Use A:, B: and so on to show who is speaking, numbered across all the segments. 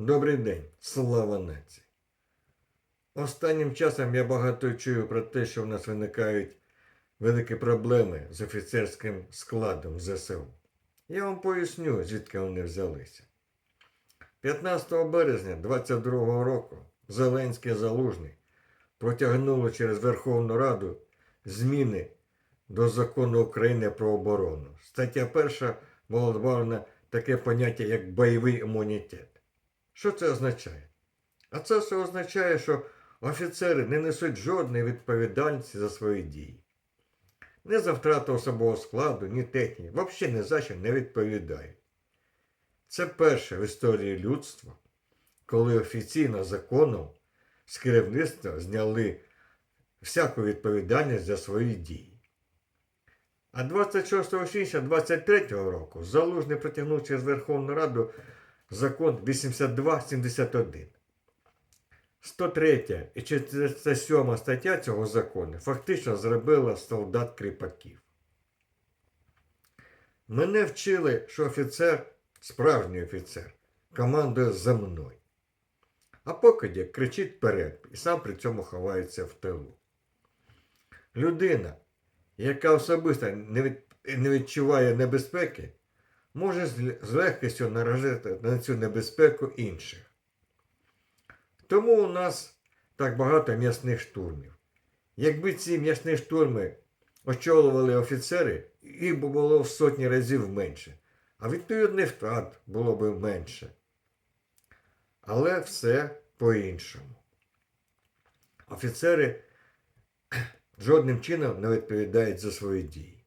A: Добрий день, слава нації. Останнім часом я багато чую про те, що в нас виникають великі проблеми з офіцерським складом ЗСУ. Я вам поясню, звідки вони взялися. 15 березня 22 року Зеленський Залужний протягнуло через Верховну Раду зміни до закону України про оборону. Стаття 1 була добавлена таке поняття, як бойовий імунітет. Що це означає? А це все означає, що офіцери не несуть жодної відповідальності за свої дії. Не за втрату особового складу, ні техніки, взагалі ні за що не відповідають. Це перше в історії людства, коли офіційно законом з керівництва зняли всяку відповідальність за свої дії. А 26 січня 23 року Залужний протягнув через Верховну Раду закон 8271. 103 і 407 стаття цього закону фактично зробила солдат кріпаків. Мене вчили, що офіцер, справжній офіцер, командує за мною. А покидя кричить вперед і сам при цьому ховається в тилу. Людина, яка особисто не відчуває небезпеки, може з, легкістю наражати на цю небезпеку інших. Тому у нас так багато м'ясних штурмів. Якби ці м'ясні штурми очолювали офіцери, їх би було в сотні разів менше, а відповідних втрат було б менше. Але все по-іншому. Офіцери жодним чином не відповідають за свої дії.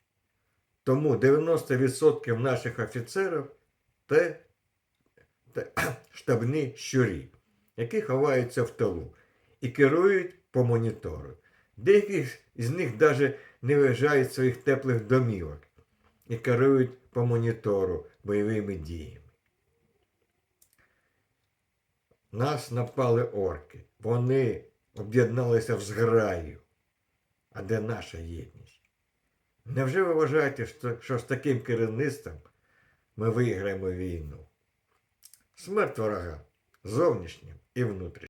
A: Тому 90% наших офіцерів це, штабні щурі, які ховаються в тилу і керують по монітору. Деякі з них навіть не виїжджають своїх теплих домівок і керують по монітору бойовими діями. Нас напали орки. Вони об'єдналися в зграю. А де наша єдність? Невже ви вважаєте, що, що з таким керівництвом ми виграємо війну? Смерть ворога зовнішнім і внутрішнім.